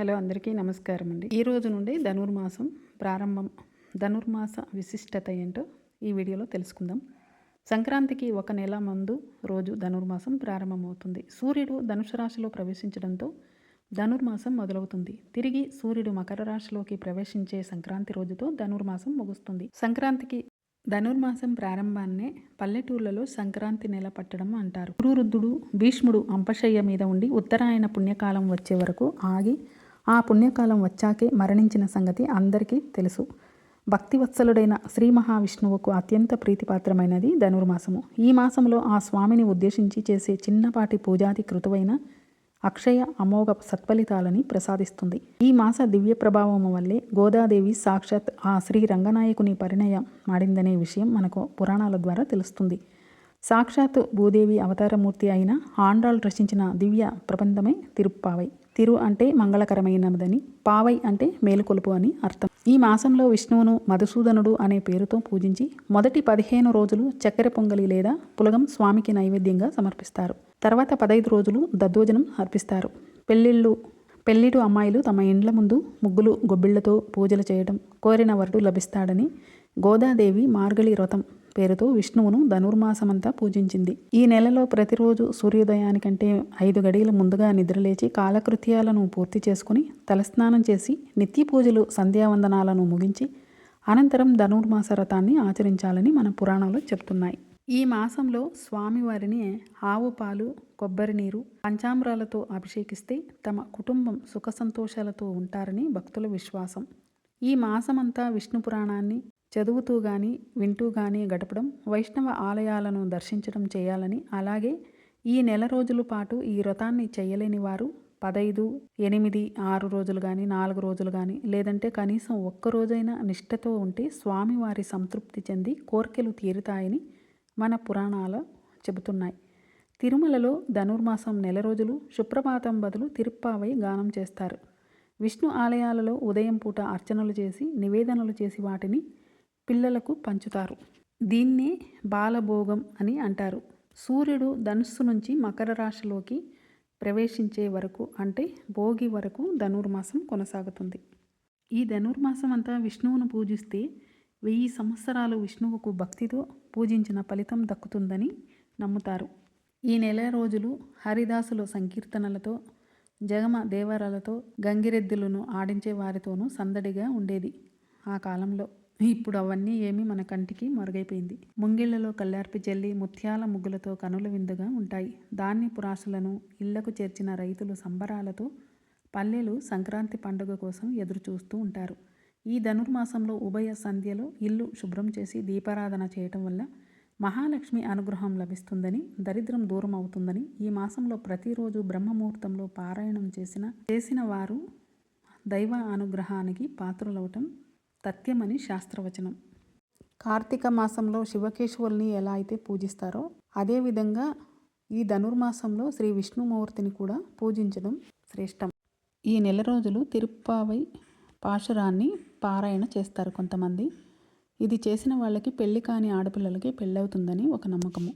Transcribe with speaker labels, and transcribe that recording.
Speaker 1: Hello అందరికీ నమస్కారం అండి ఈ రోజు నుండి ధనుర్మాసం ప్రారంభం. ధనుర్మాస విశిష్టత ఏంటో ఈ వీడియోలో తెలుసుకుందాం. సంక్రాంతికి ఒక నెల ముందు రోజు ధనుర్మాసం ప్రారంభమవుతుంది. సూర్యుడు ధనుసు రాశిలో ప్రవేశించడంతో ధనుర్మాసం మొదలవుతుంది. తిరిగి సూర్యుడు మకర రాశిలోకి ప్రవేశించే సంక్రాంతి రోజుతో ధనుర్మాసం ముగుస్తుంది. సంక్రాంతికి ధనుర్మాసం ప్రారంభాన్నే పల్లెటూర్లలో సంక్రాంతి నెల పట్టడం అంటారు. గురురుద్ధుడు భీష్ముడు అంపశయ్య మీద ఉండి ఉత్తరాయణ పుణ్యకాలం వచ్చే వరకు ఆగి ఆ పుణ్యకాలం వచ్చాకే మరణించిన సంగతి అందరికీ తెలుసు. భక్తివత్సలుడైన శ్రీ మహావిష్ణువుకు అత్యంత ప్రీతిపాత్రమైనది ధనుర్మాసము. ఈ మాసంలో ఆ స్వామిని ఉద్దేశించి చేసే చిన్నపాటి పూజాది కృతువైన అక్షయ అమోఘ సత్ఫలితాలని ప్రసాదిస్తుంది. ఈ మాస దివ్య ప్రభావం వల్లే గోదాదేవి సాక్షాత్ ఆ శ్రీ రంగనాయకుని పరిణయం మాడిందనే విషయం మనకు పురాణాల ద్వారా తెలుస్తుంది. సాక్షాత్ భూదేవి అవతారమూర్తి అయిన ఆండ్రాల్ రచించిన దివ్య ప్రబంధమే తిరుప్పావై. తిరు అంటే మంగళకరమైనదని పావై అంటే మేలుకొలుపు అని అర్థం. ఈ మాసంలో విష్ణువును మధుసూదనుడు అనే పేరుతో పూజించి మొదటి పదిహేను రోజులు చక్కెర పొంగలి లేదా పులగం స్వామికి నైవేద్యంగా సమర్పిస్తారు. తర్వాత పదైదు రోజులు దద్దోజనం అర్పిస్తారు. పెళ్ళిళ్ళు పెళ్ళిడు అమ్మాయిలు తమ ఇండ్ల ముందు ముగ్గులు గొబ్బిళ్ళతో పూజలు చేయడం కోరిన వరుడు లభిస్తాడని గోదాదేవి మార్గళి వ్రతం పేరుతో విష్ణువును ధనుర్మాసమంతా పూజించింది. ఈ నెలలో ప్రతిరోజు సూర్యోదయానికంటే ఐదు గడియల ముందుగా నిద్రలేచి కాలకృత్యాలను పూర్తి చేసుకుని తలస్నానం చేసి నిత్య పూజలు సంధ్యావందనాలను ముగించి అనంతరం ధనుర్మాస రథాన్ని ఆచరించాలని మన పురాణాలు చెప్తున్నాయి. ఈ మాసంలో స్వామివారిని ఆవు పాలు కొబ్బరి నీరు పంచామృతాలతో అభిషేకిస్తే తమ కుటుంబం సుఖ సంతోషాలతో ఉంటారని భక్తుల విశ్వాసం. ఈ మాసమంతా విష్ణు పురాణాన్ని చదువుతూ కానీ వింటూ కానీ గడపడం వైష్ణవ ఆలయాలను దర్శించడం చేయాలని అలాగే ఈ నెల రోజుల పాటు ఈ వ్రతాన్ని చేయలేని వారు పదైదు ఎనిమిది ఆరు రోజులు కానీ నాలుగు రోజులు కానీ లేదంటే కనీసం ఒక్కరోజైనా నిష్ఠతో ఉంటే స్వామివారి సంతృప్తి చెంది కోర్కెలు తీరుతాయని మన పురాణాలు చెబుతున్నాయి. తిరుమలలో ధనుర్మాసం నెల రోజులు శుప్రపాతం బదులు తిరుప్పావై గానం చేస్తారు. విష్ణు ఆలయాలలో ఉదయం పూట అర్చనలు చేసి నివేదనలు చేసి వాటిని పిల్లలకు పంచుతారు. దీన్నే బాలభోగం అని అంటారు. సూర్యుడు ధనుస్సు నుంచి మకర రాశిలోకి ప్రవేశించే వరకు అంటే భోగి వరకు ధనుర్మాసం కొనసాగుతుంది. ఈ ధనుర్మాసం అంతా విష్ణువును పూజిస్తే వెయ్యి సంవత్సరాలు విష్ణువుకు భక్తితో పూజించిన ఫలితం దక్కుతుందని నమ్ముతారు. ఈ నెల రోజులు హరిదాసుల సంకీర్తనలతో జగమ దేవరాలతో గంగిరెద్దులను ఆడించే వారితోనూ సందడిగా ఉండేది ఆ కాలంలో. ఇప్పుడు అవన్నీ ఏమీ మన కంటికి మరుగైపోయింది. ముంగిళ్ళలో కల్లార్పి జల్లి ముత్యాల ముగ్గులతో కనుల విందుగా ఉంటాయి. ధాన్యపు రాశులను ఇళ్ళకు చేర్చిన రైతులు సంబరాలతో పల్లెలు సంక్రాంతి పండుగ కోసం ఎదురు చూస్తూ ఉంటారు. ఈ ధనుర్మాసంలో ఉభయ సంధ్యలో ఇల్లు శుభ్రం చేసి దీపారాధన చేయటం వల్ల మహాలక్ష్మి అనుగ్రహం లభిస్తుందని దరిద్రం దూరం అవుతుందని ఈ మాసంలో ప్రతిరోజు బ్రహ్మముహూర్తంలో పారాయణం చేసిన చేసిన వారు దైవ అనుగ్రహానికి పాత్రులవటం తథ్యమని శాస్త్రవచనం. కార్తీక మాసంలో శివకేశవుల్ని ఎలా అయితే పూజిస్తారో అదేవిధంగా ఈ ధనుర్మాసంలో శ్రీ విష్ణుమూర్తిని కూడా పూజించడం శ్రేష్టం. ఈ నెల రోజులు తిరుప్పావై పాశురాన్ని పారాయణ చేస్తారు కొంతమంది. ఇది చేసిన వాళ్ళకి పెళ్ళి కాని ఆడపిల్లలకి పెళ్ళవుతుందని ఒక నమ్మకము.